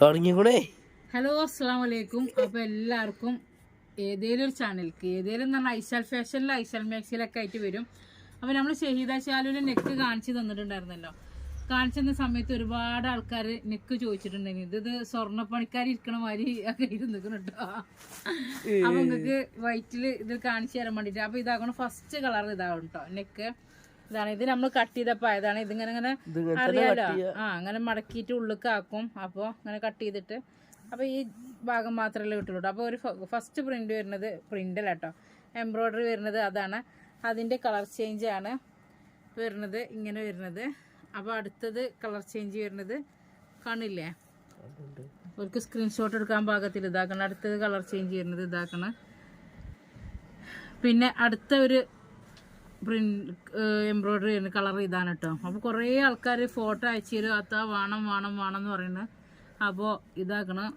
തുടങ്ങിക്കൂടെ hello അസ്സാം വലൈക്കും അപ്പൊ എല്ലാവർക്കും ഏതേലും ഒരു ചാനലിക്ക് ഏതേലും എന്ന് പറഞ്ഞാൽ ഐശാൽ ഫാഷനിലും ഐശാൽ മാക്സിലൊക്കെ ആയിട്ട് വരും. അപ്പൊ നമ്മൾ ഷഹീദ ശാലുവിന്റെ നെക്ക് കാണിച്ചു തന്നിട്ടുണ്ടായിരുന്നല്ലോ. കാണിച്ചു തന്ന സമയത്ത് ഒരുപാട് ആൾക്കാർ നെക്ക് ചോദിച്ചിട്ടുണ്ടെങ്കിൽ ഇത് ഇത് സ്വർണപ്പണിക്കാർ ഇരിക്കണ മാതിരി ഒക്കെ ഇരുന്നിക്കണം കേട്ടോ അപ്പൊ നിങ്ങൾക്ക് വൈറ്റിൽ ഇത് കാണിച്ചു തരാൻ വേണ്ടിട്ട്. അപ്പൊ ഇതാകണം ഫസ്റ്റ് കളർ ഇതാകണം കേട്ടോ നെക്ക്. ഇതാണ്. ഇത് നമ്മൾ കട്ട് ചെയ്ത ആയതാണ്. ഇതിങ്ങനെ ഇങ്ങനെ അറിയാലോ? ആ അങ്ങനെ മടക്കിയിട്ട് ഉള്ളിക്കാക്കും. അപ്പോൾ അങ്ങനെ കട്ട് ചെയ്തിട്ട് അപ്പോൾ ഈ ഭാഗം മാത്രമല്ലേ കിട്ടുള്ളൂ അപ്പോൾ ഒരു ഫസ്റ്റ് പ്രിന്റ് വരുന്നത് പ്രിന്റല്ല കേട്ടോ. എംബ്രോയ്ഡറി വരുന്നത് അതാണ്. അതിന്റെ കളർ ചേഞ്ച് ആണ് വരുന്നത് ഇങ്ങനെ വരുന്നത്. അപ്പോൾ അടുത്തത് കളർ ചേഞ്ച് വരുന്നത് കാണില്ലേ അവർക്ക് സ്ക്രീൻഷോട്ട് എടുക്കാൻ പാകത്തിൽ ഇതാക്കണം. അടുത്തത് കളർ ചേഞ്ച് ചെയ്യുന്നത് ഇതാക്കണം. പിന്നെ അടുത്ത ഒരു പ്രിന്റ് എംബ്രോയ്ഡറി ചെയ്യുന്ന കളർ ഇതാണ് കേട്ടോ അപ്പോൾ കുറേ ആൾക്കാർ ഫോട്ടോ അയച്ചു തരും അത്താ വേണം വേണം വേണം എന്ന് പറയുന്നത് അപ്പോൾ ഇതാക്കണം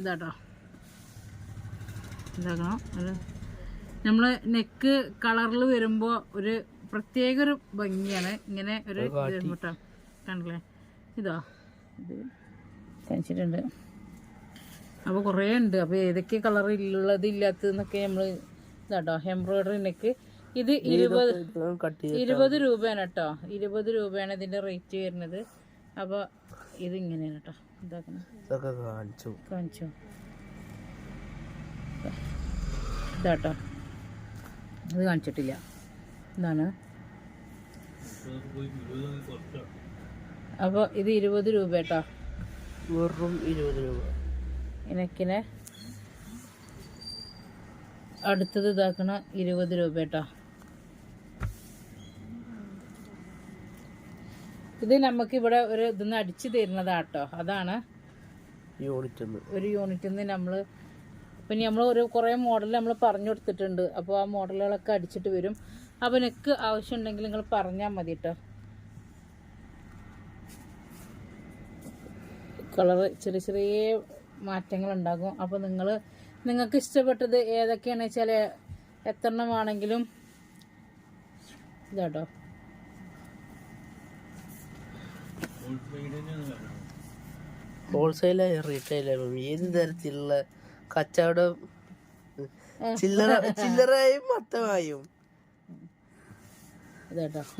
ഇതാട്ടോ. ഇതാക്കണം ഒരു നമ്മൾ നെക്ക് കളറിൽ വരുമ്പോൾ ഒരു പ്രത്യേക ഒരു ഭംഗിയാണ്. ഇങ്ങനെ ഒരു കേട്ടോ. കണ്ടില്ലേ? ഇതോ. ഇത് കാണിച്ചിട്ടുണ്ട് അപ്പോൾ കുറേ ഉണ്ട്. അപ്പോൾ ഏതൊക്കെ കളർ ഉള്ളത് ഇല്ലാത്തതെന്നൊക്കെ നമ്മൾ ഇതാട്ടോ. എംബ്രോയ്ഡറി നെക്ക് ഇത് ഇരുപത് ഇരുപത് രൂപയാണ് കേട്ടോ. ഇരുപത് രൂപയാണ് ഇതിന്റെ റേറ്റ് വരുന്നത്. അപ്പോൾ ഇത് ഇങ്ങനെയാണ് കേട്ടോ. ഇതാക്കണം. കാണിച്ചു. കാണിച്ചോ. ഇതാട്ടോ ഇത് കാണിച്ചിട്ടില്ല. എന്താണ് അപ്പോൾ ഇത് ഇരുപത് രൂപ കേട്ടോ. വെറും ഇരുപത് രൂപ. ഇനക്കിനെ അടുത്തത് ഇതാക്കണ ഇരുപത് രൂപ കേട്ടോ. ഇത് നമുക്ക് ഇവിടെ ഒരു ഇതൊന്ന് അടിച്ചു തരുന്നതാട്ടോ. അതാണ് ഒരു യൂണിറ്റിൽ നിന്ന് നമ്മൾ പിന്നെ നമ്മൾ ഒരു കുറേ മോഡൽ നമ്മൾ പറഞ്ഞു കൊടുത്തിട്ടുണ്ട്. അപ്പോൾ ആ മോഡലുകളൊക്കെ അടിച്ചിട്ട് വരും. അപ്പോൾ ആവശ്യം ഉണ്ടെങ്കിൽ നിങ്ങൾ പറഞ്ഞാൽ മതി കേട്ടോ കളറ് ചെറിയ ചെറിയ മാറ്റങ്ങൾ ഉണ്ടാകും അപ്പോൾ നിങ്ങൾ നിങ്ങൾക്ക് ഇഷ്ടപ്പെട്ടത് ഏതൊക്കെയാണെന്ന് വെച്ചാൽ എത്രണമാണെങ്കിലും ഇതാട്ടോ. ഹോൾസെയിലായും റീറ്റെയിലായും ഏത് തരത്തിലുള്ള കച്ചവടം ചില്ലറ ചില്ലറയും മൊത്തമായും.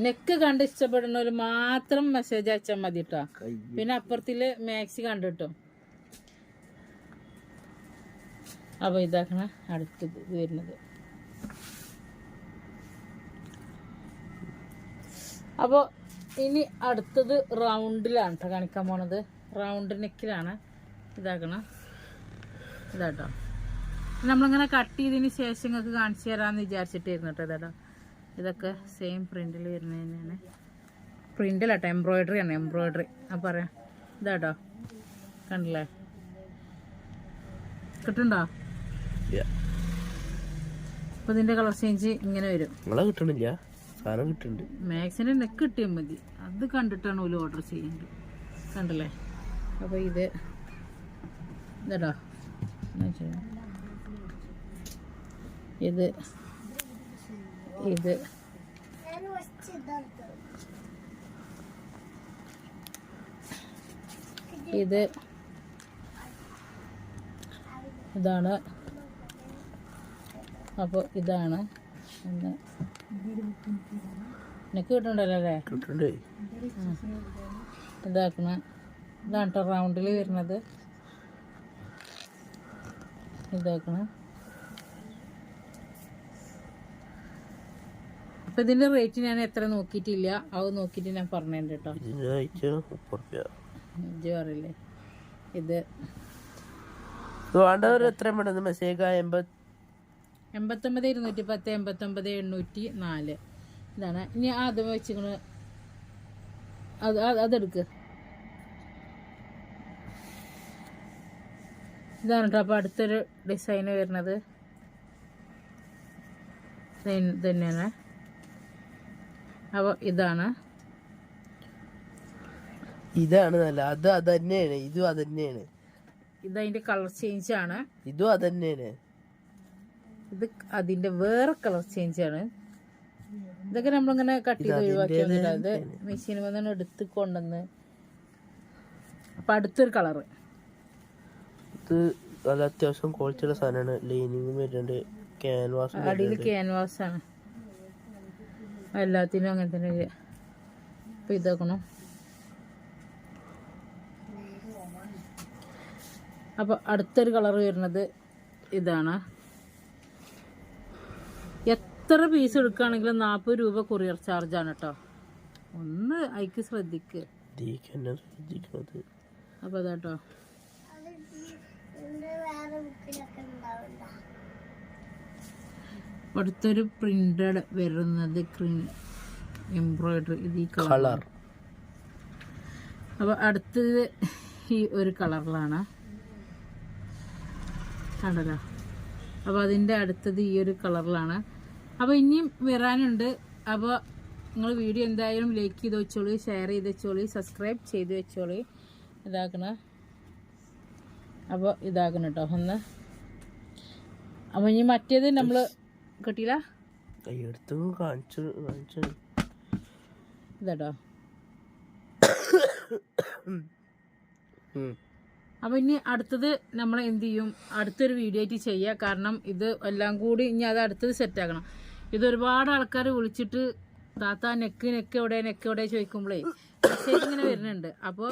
നെക്ക് കണ്ട് ഇഷ്ടപ്പെടുന്നവർ മാത്രം മെസ്സേജ് അയച്ചാൽ മതി കേട്ടോ പിന്നെ അപ്പുറത്തിൽ മാക്സി കണ്ടിട്ടോ. അപ്പൊ ഇതാക്കണ അടുത്ത് വരുന്നത്. അപ്പോൾ ഇനി അടുത്തത് റൗണ്ടിലാണ് കേട്ടോ കാണിക്കാൻ പോണത്. റൗണ്ട് നെക്കിലാണ് ഇതാക്കണം. ഇതാട്ടോ. നമ്മളിങ്ങനെ കട്ട് ചെയ്തതിന് ശേഷം നിങ്ങൾക്ക് കാണിച്ചു തരാമെന്ന് വിചാരിച്ചിട്ടായിരുന്നു കേട്ടോ ഇതാട്ടോ. ഇതൊക്കെ സെയിം പ്രിന്റിൽ വരുന്നത് തന്നെയാണ്. പ്രിന്റിലാട്ടോ എംബ്രോയിഡറി ആണ് എംബ്രോയിഡറി ആ പറയാം. ഇതാട്ടോ. കണ്ടില്ലേ? കിട്ടുണ്ടോ? അപ്പൊ ഇതിന്റെ കളർ ചേഞ്ച് ഇങ്ങനെ വരും. കിട്ടണില്ല. സാധനം കിട്ടുന്നുണ്ട് മാക്സിന്റെ നെക്ക് കിട്ടിയാൽ മതി. അത് കണ്ടിട്ടാണ് ഓൽ ഓർഡർ ചെയ്യുന്നത്. കണ്ടല്ലേ? അപ്പോൾ ഇത് ഇതടാ? ഇത് ഇത് ഇത് ഇതാണ്. അപ്പോൾ ഇതാണ്. ഒന്ന് നെക്ക് കിട്ടണ്ടല്ലോ അല്ലേ? ഇതാക്കണ. ഇതാണ് കേട്ടോ റൗണ്ടിൽ വരുന്നത്. ഇതാക്കണ. അപ്പം ഇതിന്റെ റേറ്റ് ഞാൻ എത്ര നോക്കിയിട്ടില്ല. അത് നോക്കിയിട്ട് ഞാൻ പറഞ്ഞിട്ടുണ്ട് കേട്ടോ പറയില്ലേ. ഇത് വേണ്ടവർ എത്രയും പെട്ടെന്ന് മെസ്സേജ് എൺപത് എൺപത്തൊമ്പത് ഇരുന്നൂറ്റി പത്ത് എൺപത്തൊമ്പത് എണ്ണൂറ്റി നാല് ഇതാണ്. ഇനി ആദ്യം വെച്ചിങ്ങനെ അത് അത് അതെടുക്ക്. ഇതാണ് കേട്ടോ അപ്പോൾ അടുത്തൊരു ഡിസൈന് വരുന്നത്. തന്നെയാണ്. അപ്പോൾ ഇതാണ്. ഇതാണ് നല്ല. അത് അത് തന്നെയാണ് ഇതും അത് തന്നെയാണ് ഇതതിന്റെ കളർ ചേഞ്ച് ആണ്. ഇതും അത് തന്നെയാണ് ഇത് അതിന്റെ വേറെ കളർ ചേഞ്ച് ആണ്. ഇതൊക്കെ നമ്മളിങ്ങനെ കട്ട് ചെയ്ത് ഒഴിവാക്കി വന്നിട്ട് അത് മെഷീനിൽ വന്നാണ് എടുത്ത് കൊണ്ടുവന്ന് അപ്പൊ അടുത്തൊരു കളറ് ഇത് നല്ല അത്യാവശ്യം ക്വാളിറ്റിയുള്ള സാധനമാണ്. ലൈനിങ്ങും വരുന്നുണ്ട്. ക്യാൻവാസ് അടിയിൽ ക്യാൻവാസ് ആണ്. എല്ലാത്തിനും അങ്ങനെ തന്നെ ഇപ്പൊ ഇതാക്കണം. അപ്പൊ അടുത്തൊരു കളർ വരുന്നത് ഇതാണ്. എത്ര പീസ് എടുക്കുകയാണെങ്കിലും നാൽപ്പത് രൂപ കൊറിയർ ചാർജാണ് കേട്ടോ ഒന്ന് അയക്ക് ശ്രദ്ധിക്ക്. അപ്പൊ അതാട്ടോ അടുത്തൊരു പ്രിന്റഡ് വരുന്നത് എംബ്രോയിഡറി ഇത് ഈ കളർ അപ്പോൾ അടുത്തത് ഈ ഒരു കളറിലാണ് കണ്ടല്ലോ അപ്പോൾ അതിന്റെ അടുത്തത് ഈ ഒരു കളറിലാണ്. അപ്പോൾ ഇനിയും വരാനുണ്ട്. അപ്പോൾ നിങ്ങൾ വീഡിയോ എന്തായാലും ലൈക്ക് ചെയ്ത് വെച്ചോളി ഷെയർ ചെയ്ത് വെച്ചോളി സബ്സ്ക്രൈബ് ചെയ്ത് വെച്ചോളി. ഇതാക്കണ. അപ്പോൾ ഇതാക്കണം കേട്ടോ ഒന്ന്. അപ്പോൾ ഇനി മറ്റേത് നമ്മൾ കിട്ടിയില്ല? കൈയെടുത്ത് കാണിച്ചു കാണിച്ചു. ഇതാട്ടോ. അപ്പോൾ ഇനി അടുത്തത് നമ്മൾ എന്ത് ചെയ്യും? അടുത്തൊരു വീഡിയോ ആയിട്ട് ചെയ്യുക കാരണം ഇത് എല്ലാം കൂടി ഇനി അത് അടുത്തത് സെറ്റ് ആക്കണം. ഇത് ഒരുപാട് ആൾക്കാർ വിളിച്ചിട്ട് താത്ത നെക്ക് നെക്ക് എവിടെ നെക്ക് എവിടെ ചോദിക്കുമ്പോഴേ മെസ്സേജ് ഇങ്ങനെ വരുന്നുണ്ട്. അപ്പോൾ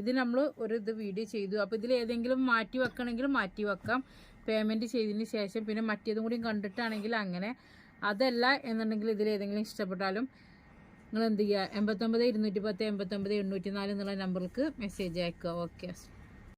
ഇത് നമ്മൾ ഒരു ഇത് വീഡിയോ ചെയ്തു. അപ്പോൾ ഇതിൽ ഏതെങ്കിലും മാറ്റി വെക്കണമെങ്കിൽ മാറ്റി വെക്കാം. പേയ്മെന്റ് ചെയ്തതിന് ശേഷം പിന്നെ മറ്റേതും കൂടി കണ്ടിട്ടാണെങ്കിൽ അങ്ങനെ അതല്ല എന്നുണ്ടെങ്കിൽ ഇതിൽ ഏതെങ്കിലും ഇഷ്ടപ്പെട്ടാലും നിങ്ങൾ എന്ത് ചെയ്യുക എൺപത്തൊമ്പത് ഇരുന്നൂറ്റി പത്ത് എൺപത്തൊമ്പത് എണ്ണൂറ്റി നാല് എന്നുള്ള നമ്പർക്ക് മെസ്സേജ് അയക്കുക. ഓക്കെ